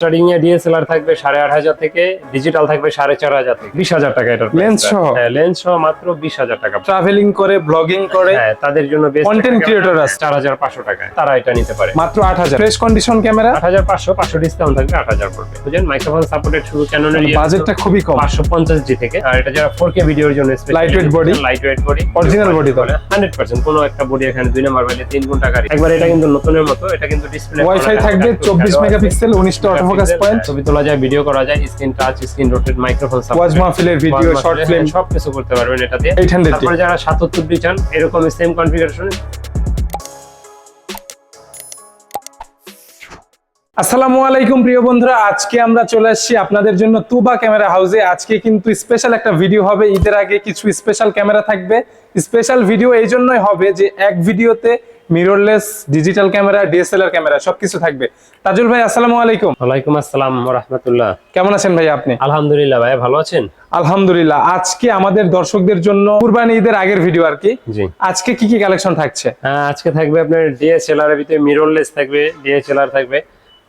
Starting এ DSLR থাকবে সাড়ে আট হাজার থেকে ডিজিটাল থাকবে সাড়ে চার হাজার থেকে। বিশ হাজার টাকা এটার Lens সহ? হ্যাঁ লেন্স সহ মাত্র বিশ হাজার টাকা। ট্রাভেলিং করে ব্লগিং করে? হ্যাঁ তাদের জন্য Content creator আছে। চার হাজার পাঁচশো টাকায়। তারা এটা নিতে পারে। মাত্র আট হাজার। ফ্রেশ কন্ডিশন ক্যামেরা আট হাজার পাঁচশো পাঁচশো ডিসকাউন্ট থাকবে আট হাজার পড়বে। বুঝলেন? মাইক্রোফোন সাপোর্টেড শুধু ক্যাননের বাজেটটা খুবই কম। পাঁচশো পঞ্চাশ জি থেকে। আর এটা যারা ফোর কে ভিডিওর জন্য Lightweight body? Lightweight body Original body তো? হান্ড্রেড পার্সেন্ট কোনো একটা বডি এখানে দুই নম্বর বাইলে তিন গুণ টাকা একবার এটা কিন্তু নতুনের মতো এটা কিন্তু ডিসপ্লে ওয়াইফাই থাকবে চব্বিশ মেগাপিক্সেল উনিশটা অটোফোকাস পয়েন্ট ছবি তোলা যায় ভিডিও করা যায় screen touch screen rotate microphone ওয়াজ মাহফিলের ভিডিও শর্ট ফিল্ম সব কিছু করতে পারবেন এটা দিয়ে তারপরে যারা সাতাত্তর ডি চান এরকম সেম কনফিগারেশন আসসালামু আলাইকুম প্রিয় বন্ধুরা। আজকে আমরা চলে আসছি আপনাদের জন্য তুবা ক্যামেরা হাউসে। আজকে কিন্তু স্পেশাল একটা ভিডিও হবে। ঈদের আগে কিছু স্পেশাল ক্যামেরা থাকবে। স্পেশাল ভিডিও এই জন্যই হবে যে এক ভিডিওতে mirrorless digital camera DSLR camera সবকিছু থাকবে। তাজুল ভাই আসসালামু আলাইকুম। ওয়ালাইকুম আসসালাম রহমতুল্লাহ। কেমন আছেন ভাই আপনি? আলহামদুলিল্লাহ ভাই ভালো আছেন? আলহামদুলিল্লাহ আজকে আমাদের দর্শকদের জন্য কুরবানি ঈদের আগের ভিডিও আর কি। জি। আজকে কি কি কালেকশন থাকছে? আহ, আজকে থাকবে আপনার ডিএসএলআর এর ভিতরে মিররলেস থাকবে ডিএসএলআর থাকবে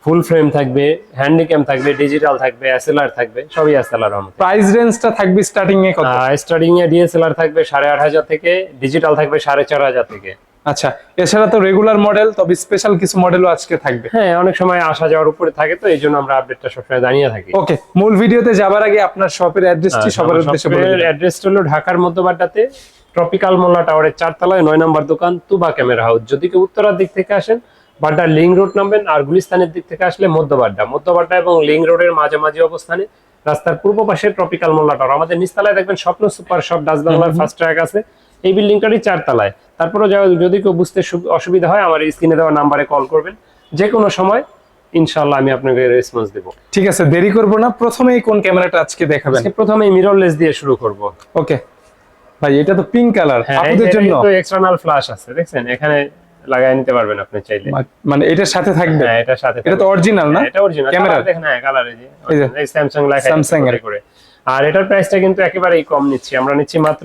ফুল ফ্রেম থাকবে হ্যান্ডিক্যাম থাকবে ডিজিটাল থাকবে এসএলআর থাকবে সবই এসএলআর রহমত প্রাইস রেঞ্জটা থাকবে স্টার্টিং এ কত স্টার্টিং এ ডিএসএলআর থাকবে সাড়ে আট হাজার থেকে ডিজিটাল থাকবে সাড়ে চার হাজার থেকে। আচ্ছা এছাড়া তো রেগুলার মডেল তবে স্পেশাল কিছু মডেলও আজকে থাকবে। হ্যাঁ অনেক সময় আসা যাওয়ার উপরে থাকে তো এই জন্য আমরা আপডেটটা সবসময় জানিয়ে থাকি। ওকে মূল ভিডিওতে যাবার আগে আপনার শপের অ্যাড্রেসটি সবার উদ্দেশ্যে বলে। অ্যাড্রেস হলো ঢাকার মধ্যবাড্ডাতে ট্রপিক্যাল মোল্লা টাওয়ারের চারতলায় নয় নম্বর দোকান তুবা ক্যামেরা হাউস যদি কেউ উত্তরার দিক থেকে আসেন বাড্ডা লিং রোড নামবেন আর গুলিস্তানের দিক থেকে আসলে মধ্যবাড্ডা। মধ্যবাড্ডা এবং লিং রোডের মাঝামাঝি অবস্থানে রাস্তার পূর্ব পাশে ট্রপিক্যাল মোল্লা টাওয়ার আমাদের নিচতলায় দেখবেন স্বপ্ন সুপার শপ ডাচ বাংলার ফার্স্ট ট্র্যাক আছে। এই বিল্ডিংটারই চারতলায়। তারপরে যদি কেউ বুঝতে অসুবিধা হয় আমার স্ক্রিনে দেওয়া নাম্বারে কল করবেন। যে কোনো সময় ইনশাল্লাহ আমি আপনাকে রেসপন্স দেবো। ঠিক আছে দেরি করব না। প্রথমেই কোন ক্যামেরাটা আজকে দেখাবেন? মিররলেস দিয়ে শুরু করব। ওকে। ভাই এটা তো পিঙ্ক কালার হ্যাঁ আপনাদের জন্য। কিন্তু এক্সটার্নাল ফ্ল্যাশ আছে দেখছেন? এখানে লাগাই নিতে পারবেন আপনি চাইলে। মানে এটার সাথে থাকবে? হ্যাঁ এটার সাথে এটা তো অরিজিনাল না? হ্যাঁ, এটা অরিজিনাল ক্যামেরা দেখেন হ্যাঁ কালার এই যে। এই স্যামসাং লেখা Samsung এর। করে। আর এটার প্রাইসটা কিন্তু একেবারেই কম নিচ্ছি। আমরা নিচ্ছি মাত্র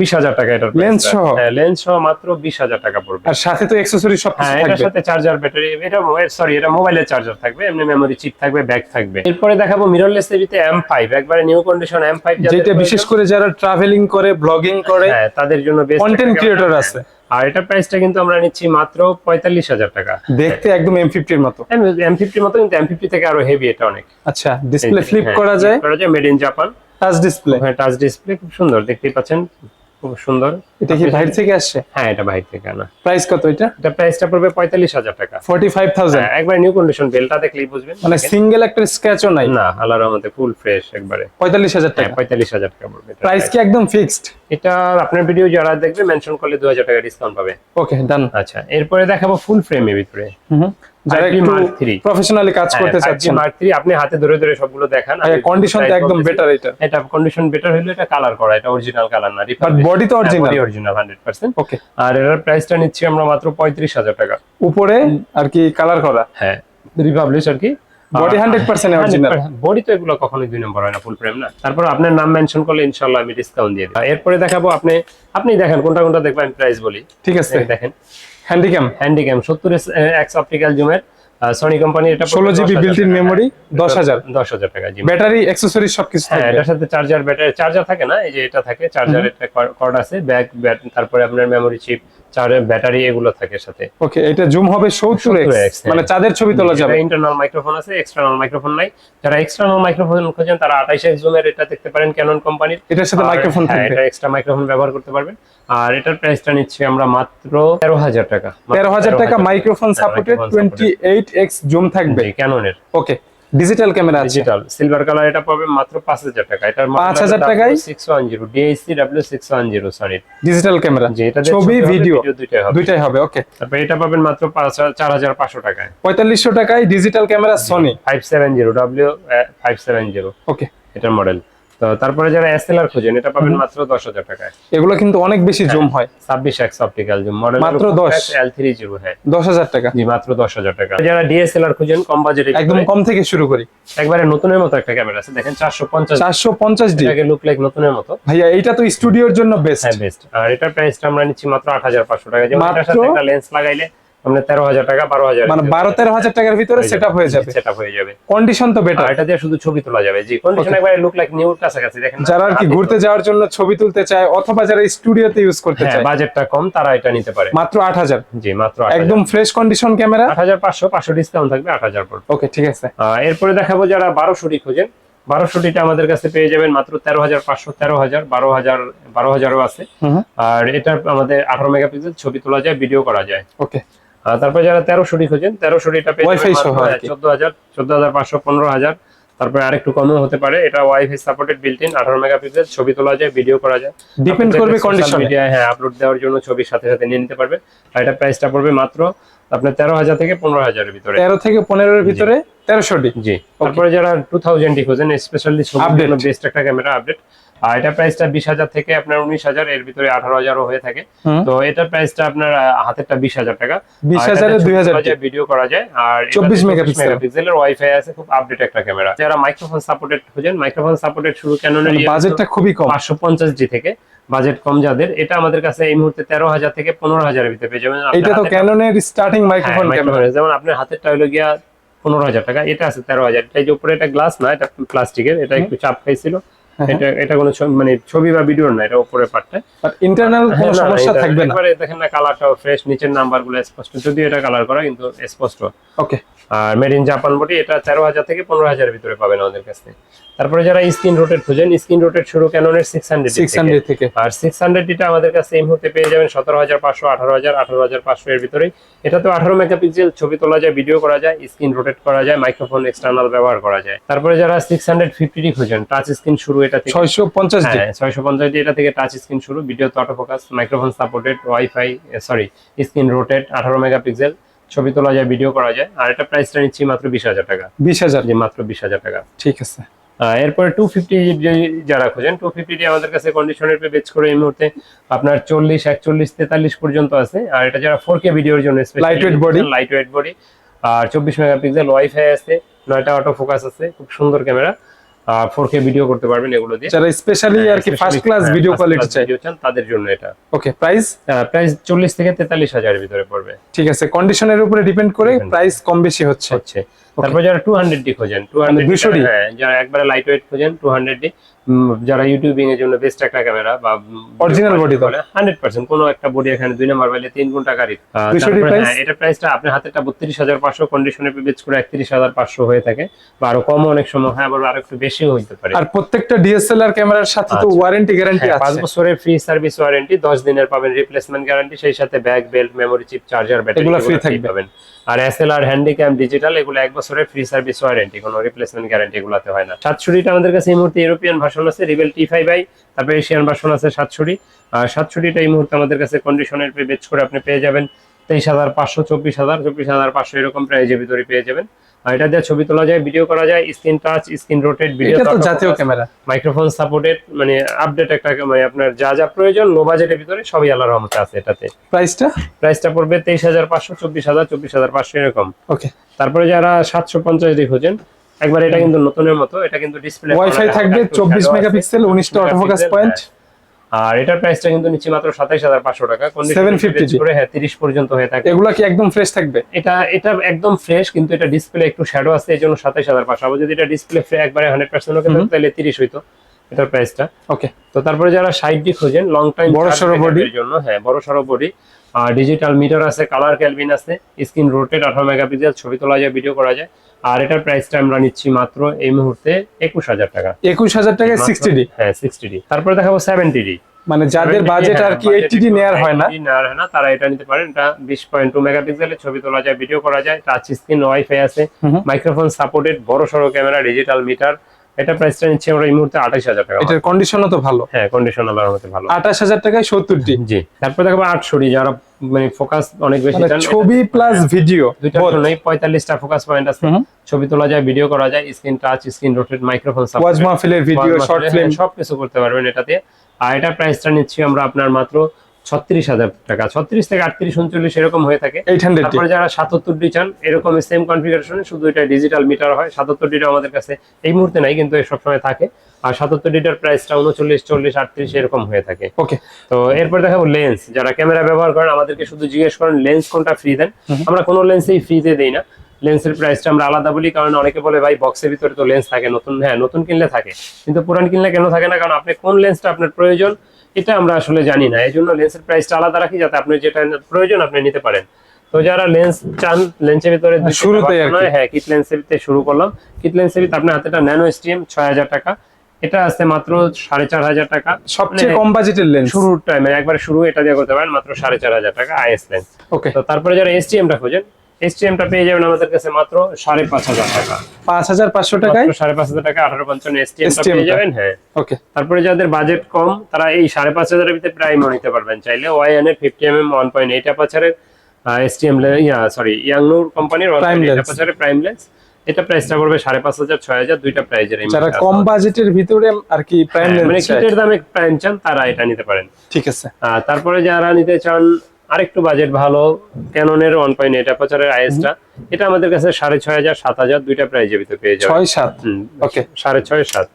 বিশ হাজার টাকা এটার টা। সহ? হ্যাঁ লেন্স সহ মাত্র বিশ হাজার টাকা পড়বে। আর সাথে তো অ্যাকসেসরি সব হ্যাঁ এটার সাথে চার্জার ব্যাটারি এটা সরি এটা মোবাইলের চার্জার থাকবে এমনি মেমোরি চিপ থাকবে ব্যাগ থাকবে। এরপরে দেখাবো মিররলেস এবিতে এম ফাইভ একবারে নিউ কন্ডিশন এম ফাইভ যেটা বিশেষ করে যারা ট্রাভেলিং করে ব্লগিং করে হ্যাঁ তাদের জন্য বেস্ট কন্টেন্ট ক্রিয়েটর আছে। আর এটা প্রাইসটা কিন্তু আমরা নিচ্ছি মাত্র পঁয়তাল্লিশ হাজার টাকা। দেখতে একদম এম ফিফটির মতো। এম ফিফটির মতো কিন্তু এম ফিফটি থেকে আরও হেভি এটা অনেক। আচ্ছা ডিসপ্লে হ্যাঁ, ফ্লিপ করা যায়। করা যায় made in Japan touch display হ্যাঁ টাচ ডিসপ্লে খুব সুন্দর দেখতেই পাচ্ছেন খুব সুন্দর। এটা কি বাইরে থেকে আসছে? হ্যাঁ এটা বাইরে থেকে আনা। প্রাইস কত এটা? এটা প্রাইসটা পড়বে পঁয়তাল্লিশ হাজার টাকা। ফর্টি ফাইভ থাউজেন্ড হ্যাঁ, একবার নিউ কন্ডিশন বেলটা দেখলেই বুঝবেন। মানে সিঙ্গেল একটা স্ক্র্যাচও নাই? না আল্লাহর রহমতে ফুল ফ্রেশ একবারে। পঁয়তাল্লিশ হাজার হ্যাঁ টাকা? পঁয়তাল্লিশ হাজার টাকা পড়বে প্রাইস কি একদম ফিক্সড এটা আপনার ভিডিও যারা দেখবে মেনশন করলে দু হাজার টাকা ডিসকাউন্ট পাবে। ওকে ডান আচ্ছা এরপরে দেখাবো ফুল ফ্রেমের ভিতরে। হুম যারা একটু Mark III প্রফেশনালি কাজ হ্যাঁ, করতে চাচ্ছেন। মার্ক থ্রি আপনি হাতে ধরে ধরে সবগুলো দেখান। আর কন্ডিশন তো একদম বেটার এটা। এটা কন্ডিশন বেটার হলে এটা কালার করা এটা অরিজিনাল কালার না বাট বডি তো original original hundred percent okay আর এটার প্রাইসটা নিচ্ছি আমরা মাত্র পঁয়ত্রিশ হাজার টাকা। উপরে আর কি কালার করা? হ্যাঁ। রিপাবলিশ আর কি। Body hundred percent original body তো এগুলো কখনোই দুই নম্বর হয় না ফুল ফ্রেম না। তারপর আপনার নাম মেনশন করলে ইনশাল্লাহ আমি ডিসকাউন্ট দিয়ে এরপরে দেখাবো আপনি আপনি দেখেন কোনটা কোনটা দেখবেন প্রাইস বলি। ঠিক আছে। দেখেন। হ্যান্ডিক্যাম হ্যান্ডিক্যাম সত্তর এক্স অপটিক্যাল জুমের সনি কোম্পানি এটা 16 জিবি বিল্ট ইন মেমরি 10,000 দশ হাজার। টাকা জি। ব্যাটারি অ্যাকসেসরিজ সবকিছু হ্যাঁ এটার সাথে চার্জার ব্যাটারি চার্জার থাকে না এই যে এটা থাকে চার্জার একটা কর্ড আছে ব্যাক তারপরে আপনার মেমরি চিপ চার্জার ব্যাটারি এগুলো থাকে সাথে। ওকে এটা জুম হবে 70x, মানে চাঁদের ছবি তোলা যাবে। ইন্টারনাল মাইক্রোফোন আছে এক্সটার্নাল মাইক্রোফোন নাই। যারা এক্সটার্নাল মাইক্রোফোন খোঁজেন তারা আঠাইশ এক্স জুমের এটা দেখতে পারেন ক্যানন কোম্পানির এটার সাথে মাইক্রোফোন থাকবে। এটা এক্সট্রা মাইক্রোফোন ব্যবহার করতে পারবেন। আর এটার প্রাইসটা নিচ্ছি আমরা মাত্র তেরো হাজার টাকা। তেরো হাজার টাকা মাইক্রোফোন হ্যাঁ, supported microphone twenty eight X zoom থাকবে। ক্যাননের ওকে। ডিজিটাল ক্যামেরা আছে। ডিজিটাল সিলভার কালার এটা পাবে মাত্র পাঁচ হাজার টাকা। এটার 5,000 টাকায়? Six one zero DSC W six one zero sorry digital camera জি এটা ছবি ভিডিও দুটোই হবে। দুইটাই হবে ওকে তারপর এটা পাবেন মাত্র পাঁচ চার হাজার পাঁচশো টাকায়। পঁয়তাল্লিশশো টাকায় digital camera Sony five seven zero W five seven zero okay এটার মডেল তো তারপরে যারা এসএলআর খোঁজেন এটা পাবেন মাত্র দশ হাজার টাকায়। এগুলো কিন্তু অনেক বেশি জুম হয়। ছাব্বিশ এক্স অপটিক্যাল জুম মডেল মাত্র 10 এল থ্রি জিরো হ্যাঁ। দশ হাজার টাকা। জি মাত্র দশ হাজার টাকা। যারা ডিএসএলআর খুঁজেন কম বাজেটে একদম কম থেকে শুরু করি। একবারে নতুনের মতো একটা ক্যামেরা আছে দেখেন চারশো পঞ্চাশ। চারশো পঞ্চাশ ডি এটাকে লুক লাইক নতুনের মতো। ভাইয়া এটা তো স্টুডিওর জন্য বেস্ট হ্যাঁ বেস্ট আর এটার প্রাইসটা আমরা নিচ্ছি মাত্র আট হাজার পাঁচশো টাকা। যেমন এটার মাত্র? সাথে একটা লেন্স লাগাইলে আপনার তেরো হাজার টাকা বারো হাজার মানে বারো তেরো হাজার টাকার ভিতরে সেট হয়ে যাবে। সেট হয়ে যাবে। কন্ডিশন তো বেটার এটা দিয়ে শুধু ছবি তোলা যাবে। জি কন্ডিশন একবারে লুক লাইক কাছাকাছি দেখেন যারা আর কি ঘুরতে যাওয়ার জন্য ছবি তুলতে চায় অথবা যারা স্টুডিওতে ইউজ করতে হ্যাঁ চায়। বাজেটটা কম তারা এটা নিতে পারে। মাত্র আট হাজার। জি মাত্র একদম ফ্রেশ কন্ডিশন ক্যামেরা আট হাজার পাঁচশো পাঁচশো ডিসকাউন্ট থাকবে আট হাজার পর ওকে ঠিক আছে। এরপরে দেখাবো যারা বারোশোটি খোঁজেন। বারোশোটিটা আমাদের কাছে পেয়ে যাবেন মাত্র তেরো হাজার পাঁচশো তেরো হাজার বারো হাজার বারো হাজারও আছে। আর এটা আমাদের আঠারো মেগাপিক্সেল ছবি তোলা যায় ভিডিও করা যায়। ওকে তারপর যারা তেরোশোটি খোঁজেন তেরোশোটিটা। চোদ্দ হাজার চোদ্দ হাজার পাঁচশো পনেরো হাজার। তারপরে আরেকটু কমও হতে পারে এটা ওয়াইফাই সাপোর্টেড বিল্ট ইন আঠারো মেগাপিক্সেল ছবি তোলা যায় ভিডিও করা যায়। ডিপেন্ড করবে কন্ডিশনে media, হ্যাঁ আপলোড দেওয়ার জন্য ছবির সাথে সাথে নিয়ে নিতে পারবে। আর এটা প্রাইসটা পড়বে মাত্র আপনার তেরো হাজার থেকে পনেরো হাজারের ভিতরে। তেরো থেকে পনেরোর ভিতরে তেরোশোটি। জি। তারপরে যারা টু থাউজেন্ড খোঁজেন স্পেশালি ছবির জন্য বেস্ট একটা ক্যামেরা আপডেট আর এটা প্রাইসটা বিশ হাজার থেকে আপনার উনিশ হাজার এর ভিতরে আঠারো হাজারও হয়ে থাকে। তো এটার প্রাইসটা আপনার হাতেরটা বিশ হাজার টাকা। বিশ হাজারে দুই হাজার ভিডিও করা যায় আর 24 megapixel। মেগাপিক্সেলের ওয়াইফাই আছে খুব আপডেট একটা ক্যামেরা যারা মাইক্রোফোন সাপোর্টেড খোঁজেন মাইক্রোফোন সাপোর্টেড শুরু ক্যাননের বাজেটটা খুবই কম। পাঁচশো পঞ্চাশ জি থেকে। বাজেট কম যাদের। এটা আমাদের কাছে এই মুহূর্তে তেরো হাজার থেকে পনেরো হাজারের ভিতরে পেয়ে যাবেন। এটা তো ক্যাননের স্টার্টিং মাইক্রোফোন ক্যামেরা যেমন আপনার হাতেরটা হলো গিয়া পনেরো হাজার টাকা। এটা আছে তেরো হাজার। এটা যে উপরে এটা গ্লাস না এটা প্লাস্টিকের এটা একটু চাপ খাইছিল। এটা এটা কোনো মানে ছবি বা ভিডিও না এটা উপরে পার্টটা। বাট ইন্টারনাল কোনো সমস্যা থাকবে না? একবারে দেখেন না কালারটাও ফ্রেশ নিচের নাম্বারগুলো স্পষ্ট। যদিও এটা কালার করা কিন্তু স্পষ্ট। ওকে আর মেড ইন জাপান বডি এটা তেরো হাজার থেকে পনেরো হাজারের ভিতরে পাবেন আমাদের কাছে তারপরে যারা স্ক্রিন রোটেট খোঁজেন স্ক্রিন রোটেট শুরু ক্যাননের সিক্স হান্ড্রেড সিক্স হান্ড্রেড থেকে। আর সিক্স আমাদের কাছে এই মুহূর্তে পেয়ে যাবেন সতেরো হাজার পাঁচশো আঠারো হাজার আঠারো হাজার পাঁচশো এর ভিতরেই। এটা তো আঠারো মেগাপিক্সেল ছবি তোলা যায় ভিডিও করা যায় স্ক্রিন রোটেট করা যায় মাইক্রোফোন এক্সটার্নাল ব্যবহার করা যায়। তারপরে যারা সিক্স হান্ড্রেড ফিফটি খোঁজেন টাচ স্ক্রিন শুরু এটা থেকে। ছয়শো পঞ্চাশ জি। হ্যাঁ ছয়শো পঞ্চাশ এটা থেকে টাচ স্ক্রিন শুরু ভিডিও তো microphone supported WiFi sorry screen rotate megapixel ছবি তোলা যায় ভিডিও করা যায়। আর এটা প্রাইসটা নিচ্ছি মাত্র বিশ হাজার টাকা। বিশ হাজার। মাত্র বিশ হাজার টাকা। ঠিক আছে। এরপরে টু ফিফটি যারা খোঁজেন টু ফিফটি আমাদের কাছে কন্ডিশনের পে বেচ করে এই মুহূর্তে আপনার চল্লিশ একচল্লিশ তেতাল্লিশ পর্যন্ত আছে। আর এটা যারা ফোর কে ভিডিওর জন্য Lightweight body। Light weight body আর চব্বিশ মেগাপিক্সেল ওয়াইফাই আছে নয়টা অটো ফোকাস আছে খুব সুন্দর ক্যামেরা আর ফোর কে ভিডিও করতে পারবেন এগুলো দিয়ে। যারা স্পেশালি আর কি ফার্স্ট ক্লাস ভিডিও কোয়ালিটি চাই। চান তাদের জন্য এটা। ওকে প্রাইস প্রাইস চল্লিশ থেকে তেতাল্লিশ হাজারের ভিতরে পড়বে। ঠিক আছে কন্ডিশনের উপরে ডিপেন্ড করে প্রাইস কম বেশি হচ্ছে। হচ্ছে। তারপর যারা টু হান্ড্রেড ডি খোঁজেন টু হান্ড্রেড হ্যাঁ যারা একবারে লাইট ওয়েট খোঁজেন টু হান্ড্রেড ডি যারা ইউটিউবিং এর জন্য বেস্ট একটা ক্যামেরা বা Original body তো? হান্ড্রেড পার্সেন্ট কোনো একটা বডি এখানে দুই নাম্বার পাইলে তিন গুণ টাকা রিপ 200 ডি price? এটা প্রাইসটা আপনার বত্রিশ হাজার পাঁচশো কন্ডিশনে বেচ করে একত্রিশ হাজার পাঁচশো হয়ে থাকে বা আরও কম অনেক সময় হয় আবার আরও একটু বেশিও হইতে পারে আর প্রত্যেকটা ডিএসএলআর ক্যামেরার সাথে তো আচ্ছা। ওয়ারেন্টি গ্যারান্টি হ্যাঁ, পাঁচ আছে বছরের ফ্রি সার্ভিস ওয়ারেন্টি দশ দিনের পাবেন রিপ্লেসমেন্ট গ্যারান্টি সেই সাথে bag belt memory chip charger battery এগুলো free থাকবে। পাবেন আর S L R handycam digital, এগুলো এক বছরের ফ্রি সার্ভিস ওয়ারেন্টি কোনো রিপ্লেসমেন্ট গ্যারান্টি এগুলোতে হয় না। সাতষট্টিটা আমাদের কাছে এই মুহূর্তে ইউরোপিয়ান ভার্সন আছে রিবেল টি ফাইভ আই তারপরে এশিয়ান ভার্সন আছে সাতষট্টি। আর সাতষট্টিটা এই মুহূর্তে আমাদের কাছে কন্ডিশনের পে বেচ করে আপনি পেয়ে যাবেন। তেইশ হাজার পাঁচশো চব্বিশ হাজার চব্বিশ হাজার পাঁচশো এরকম প্রাইজের ভিতরে পেয়ে যাবেন। আর এটা দিয়ে ছবি তোলা যায় ভিডিও করা যায় screen touch screen rotate video জাতীয় ক্যামেরা মাইক্রোফোন সাপোর্টেড মানে আপডেট একটা মানে আপনার যা যা প্রয়োজন লো বাজেটের ভিতরে সবই আল্লাহর রহমতে আছে এটাতে। প্রাইসটা প্রাইসটা পড়বে তেইশ হাজার পাঁচশো চব্বিশ হাজার চব্বিশ হাজার পাঁচশো এরকম। ওকে তারপরে যারা সাতশো পঞ্চাশ দিয়ে খোঁজেন একবার এটা কিন্তু নতুনের মতো এটা কিন্তু ডিসপ্লে ওয়াইফাই থাকবে চব্বিশ মেগাপিক্সেল উনিশটা অটোফোকাস পয়েন্ট আর এটার প্রাইসটা কিন্তু নিচে মাত্র সাতাইশ হাজার পাঁচশো টাকা। 750 করে হ্যাঁ তিরিশ পর্যন্ত হয়ে থাকে। এগুলা কি একদম ফ্রেশ থাকবে? এটা এটা একদম ফ্রেশ কিন্তু এটা ডিসপ্লে একটু শ্যাডো আছে এই জন্য সাতাইশ হাজার পাঁচশো। আবার যদি এটা ডিসপ্লে ফ্রে একবারে হান্ড্রেড পার্সেন্ট হতো তাহলে তিরিশ হইতো এটার প্রাইসটা ওকে তো তারপরে যারা সাইড ডি খোঁজেন লং টাইম বড় সরো বডি জন্য হ্যাঁ বড় সরো বডি আর ডিজিটাল মিটার আছে কালার ক্যালভিন আছে স্ক্রিন রোটেট আঠারো মেগাপিক্সেল ছবি তোলা যায় ভিডিও করা যায়। আর এটার প্রাইসটা আমরা নিচ্ছি মাত্র এই মুহূর্তে একুশ হাজার টাকা। একুশ হাজার টাকা সিক্সটি ডি হ্যাঁ সিক্সটি ডি তারপরে দেখাবো সেভেন্টি ডি মানে যাদের বাজেট আর কি এইচডি নেওয়ার হয় না। নেওয়ার হয় না তারা এটা নিতে পারেন। এটা বিশ পয়েন্ট টু মেগাপিক্সেলের ছবি তোলা যায় ভিডিও করা যায় টাচ স্ক্রিন ওয়াইফাই আছে। মাইক্রোফোন সাপোর্টেড বড় সড়ো ক্যামেরা ডিজিটাল মিটার এটা প্রাইসটা নিচ্ছি আমরা এই মুহূর্তে আঠাইশ হাজার টাকা এটার কন্ডিশনও তো ভালো। হ্যাঁ কন্ডিশন আল্লাহর মতে ভালো। আঠাশ হাজার টাকায় সত্তর ডি জি তারপর দেখো আটশোটি যারা মানে ফোকাস অনেক বেশি মানে ছবি প্লাস ভিডিও দুইটার জন্যই পঁয়তাল্লিশটা ফোকাস পয়েন্ট আছে। ছবি তোলা যায় ভিডিও করা যায় screen touch screen rotate microphone ওয়াজ মাহফিলের ভিডিও শর্ট ফিল্ম সব কিছু করতে পারবেন এটাতে। আর এটার প্রাইসটা নিচ্ছি আমরা আপনার মাত্র ছত্রিশ হাজার টাকা। ছত্রিশ থেকে আটত্রিশ উনচল্লিশ এরকম হয়ে থাকে। তারপরে যারা সাতাত্তর ডি চান এরকম সেম কনফিগারেশনে শুধু এটা ডিজিটাল মিটার হয়। সাতাত্তর ডিটা আমাদের কাছে এই মুহূর্তে নাই কিন্তু এ সবসময় থাকে। আর সাতাত্তর লিটার প্রাইসটা উনচল্লিশ চল্লিশ আটত্রিশ এরকম হয়ে থাকে। ওকে তো এরপর দেখাবো লেন্স যারা ক্যামেরা ব্যবহার করেন আমাদেরকে শুধু জিজ্ঞেস করেন লেন্স কোনটা ফ্রি দেন? আমরা কোনো লেন্সেই ফ্রিতে দিই না। লেন্সের প্রাইসটা আমরা আলাদা বলি কারণ অনেকে বলে ভাই বক্সের ভিতরে তো লেন্স থাকে নতুন হ্যাঁ নতুন কিনলে থাকে কিন্তু পুরান কিনলে কেন থাকে না? কারণ আপনি কোন লেন্সটা আপনার প্রয়োজন এটা আমরা আসলে জানি না। এই জন্য লেন্সের প্রাইসটা আলাদা রাখি যাতে আপনি যেটা প্রয়োজন আপনি নিতে পারেন। তো যারা লেন্স চান লেন্সের ভিতরে হ্যাঁ কিট লেন্সের ভিতরে শুরু করলাম। কিট লেন্সের ভিতরে আপনার হাতে ন্যানো এসটিএম ছয় হাজার টাকা। এটা আছে মাত্র সাড়ে চার হাজার টাকা। সবচেয়ে মানে কম বাজেটের লেন্স শুরুর টাইমে একবার শুরু এটা দিয়ে করতে পারেন মাত্র সাড়ে চার হাজার টাকা আইএস লেন্স ওকে তো তারপরে যারা এসটিএমটা খোঁজেন এসটিএমটা পেয়ে যাবেন আমাদের কাছে মাত্র সাড়ে পাঁচ হাজার টাকা। পাঁচ হাজার পাঁচশো টাকায়? সাড়ে পাঁচ হাজার টাকা আঠারো পঞ্চান্ন এসটিএমটা পেয়ে যাবেন হ্যাঁ। ওকে। তারপরে যাদের বাজেট কম তারা এই সাড়ে পাঁচ হাজারের ভিতরে প্রাইমও নিতে পারবেন। চাইলে ওয়াই এন এর fifty M M one point eight অ্যাপাচারের STM ইয়া সরি ইয়াংনুর কোম্পানির ওয়ান পয়েন্ট এইট অ্যাপাচারের প্রাইম লেন্স এটা প্রাইসটা পড়বে সাড়ে পাঁচ হাজার ছয় হাজার দুইটা প্রাইজের যারা কম বাজেটের ভিতরে আর কি প্রাইম মানে কিটের দামে প্রাইম চান তারা এটা নিতে পারেন। ঠিক আছে। তারপরে যারা নিতে চান আরেকটু বাজেট ভালো। ক্যাননের ওয়ান পয়েন্ট এইট অ্যাপাচারের আইএসটা এটা আমাদের কাছে সাড়ে ছয় হাজার সাত হাজার দুইটা প্রাইজের ভিতরে পেয়ে যাবেন। ছয় সাত? ওকে সাড়ে ছয় সাত।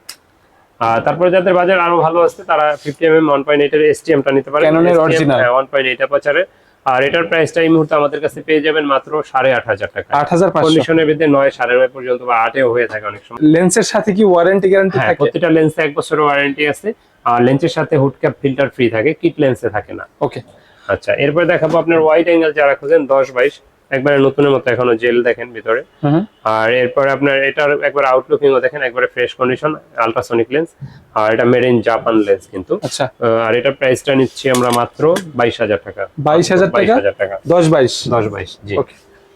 আর তারপরে যাদের বাজার আরও ভালো আছে তারা fifty M M one point এইটের এসটিএমটা নিতে Canon এর original। ওয়ান পয়েন্ট এইট অ্যাপাচারের আর এটার প্রাইসটা এই মুহূর্তে আমাদের কাছে পেয়ে যাবেন মাত্র সাড়ে আট হাজার টাকা। আট হাজার পাঁচশো। কন্ডিশনের ভিতরে নয় সাড়ে নয় পর্যন্ত বা আটেও হয়ে থাকে অনেক সময়। লেন্সের সাথে কি ওয়ারেন্টি গ্যারান্টি থাকে? প্রতিটা লেন্সে এক বছরের ওয়ারেন্টি আছে। আর লেন্সের সাথে হুড ক্যাপ ফিল্টার ফ্রি থাকে কিট লেন্সে থাকে না। ওকে আচ্ছা এরপরে দেখাবো আপনার ওয়াইড অ্যাঙ্গেল যারা খোঁজেন দশ বাইশ একবারে নতুনের মতো এখনও জেল দেখেন ভিতরে। আর এরপরে আপনার এটার একবার আউটলুকিংও দেখেন একবারে ফ্রেশ কন্ডিশন আলট্রাসনিক লেন্স আর এটা মেড ইন জাপান লেন্স কিন্তু। আচ্ছা। আর এটার প্রাইসটা নিচ্ছি আমরা মাত্র বাইশ হাজার টাকা। বাইশ হাজার টাকা? হাজার টাকা। দশ বাইশ? দশ বাইশ জি।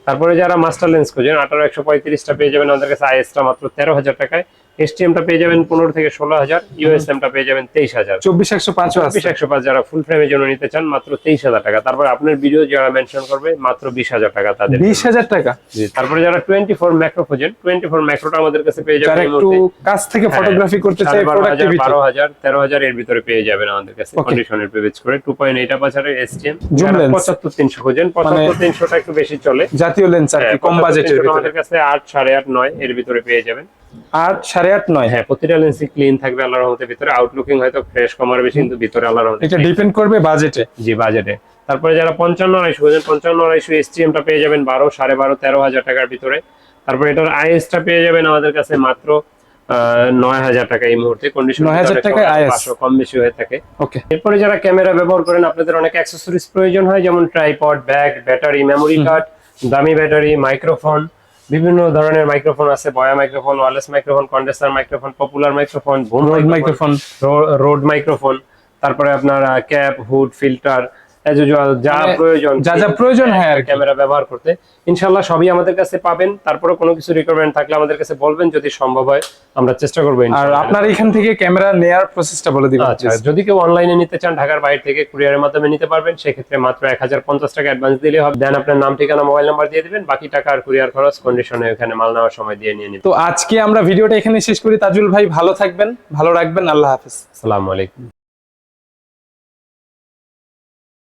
তারপরে যারা মাস্টার লেন্স খোঁজেন আঠারো একশো পঁয়ত্রিশটা পেয়ে যাবেন আমাদের কাছে আইএসটা মাত্র তেরো হাজার টাকায়। এসটিএমটা পেয়ে যাবেন পনেরো থেকে ষোলো হাজার ইউএসএমটা পেয়ে যাবেন তেইশ হাজার। চব্বিশ একশো আছে। চব্বিশ একশো পাঁচ যারা ফুল ফ্রেমের জন্য নিতে চান মাত্র তেইশ হাজার টাকা। তারপর আপনার ভিডিও যারা মেনশন করবে মাত্র বিশ হাজার টাকা তাদের বিশ হাজার টাকা? জি, তারপরে যারা টোয়েন্টি ফোর ম্যাক্রো খোঁজেন টোয়েন্টি ফোর ম্যাক্রোটা আমাদের কাছে পেয়ে যাবেন একটু কাছ থেকে হ্যাঁ, ফটোগ্রাফি করতে চাই বারো হাজার, তেরো হাজার এর ভিতরে পেয়ে যাবেন আমাদের কাছে. কন্ডিশনের পেজ করে টু পয়েন্ট এইট আপাচারের এসটিএম পঁচাত্তর তিনশো খোঁজেন পঁচাত্তর তিনশোটা একটু বেশি চলে। জাতীয় লেন্স আর হ্যাঁ, কম বাজেটের আমাদের কাছে আট সাড়ে আট নয় এর ভিতরে পেয়ে যাবেন। আট সাড়ে আট নয়। হ্যাঁ প্রতিটা লেন্সই ক্লিন থাকবে আল্লাহর রহমতের ভিতরে আউটলুকিং হয়তো ফ্রেশ কমার বেশি কিন্তু ভিতরে আল্লাহর রহমতে এটা ডিপেন্ড করবে বাজেটে জি বাজেটে তারপরে যারা পঞ্চান্ন আড়াইশো খোঁজেন পঞ্চান্ন আড়াইশো এসটিএমটা পেয়ে যাবেন বারো সাড়ে বারো তেরো হাজার টাকার ভিতরে। তারপরে এটার আইএসটা পেয়ে যাবেন আমাদের কাছে মাত্র নয় হাজার টাকা এই মুহূর্তে। কন্ডিশন 9,000 টাকায় IS কম বেশি হয়ে থাকে। ওকে এরপরে যারা ক্যামেরা ব্যবহার করেন আপনাদের অনেক অ্যাক্সেসরিজ প্রয়োজন হয় যেমন tripod bag battery memory card দামি ব্যাটারি মাইক্রোফোন বিভিন্ন ধরনের মাইক্রোফোন আছে Boya microphone wireless microphone condenser microphone popular microphone Rode microphone Rode microphone তারপরে আপনার ক্যাপ হুড ফিল্টার যা মানে প্রয়োজন যা যা প্রয়োজন হয় আর ক্যামেরা ব্যবহার করতে। ইনশাল্লাহ সবই আমাদের কাছে পাবেন। তারপরে কোনো কিছু রিকোয়ারমেন্ট থাকলে আমাদের কাছে বলবেন যদি সম্ভব হয় আমরা চেষ্টা করব আর আপনার এখান থেকে ক্যামেরা নেয়ার প্রসেসটা বলে দিবেন আচ্ছা যদি কেউ অনলাইনে নিতে চান ঢাকার বাইরে থেকে কুরিয়ারের মাধ্যমে নিতে পারবেন সেক্ষেত্রে মাত্র এক হাজার পঞ্চাশ টাকা অ্যাডভান্স দিলে হবে। দেন আপনার নাম ঠিকানা মোবাইল নাম্বার দিয়ে দিবেন বাকি টাকা আর কুরিয়ার খরচ কন্ডিশনে ওখানে মাল নেওয়ার সময় দিয়ে নিয়ে নিতে তো আজকে আমরা ভিডিওটা এখানে শেষ করি। তাজুল ভাই ভালো থাকবেন ভালো রাখবেন আল্লাহ হাফেজ। আসসালামু আলাইকুম।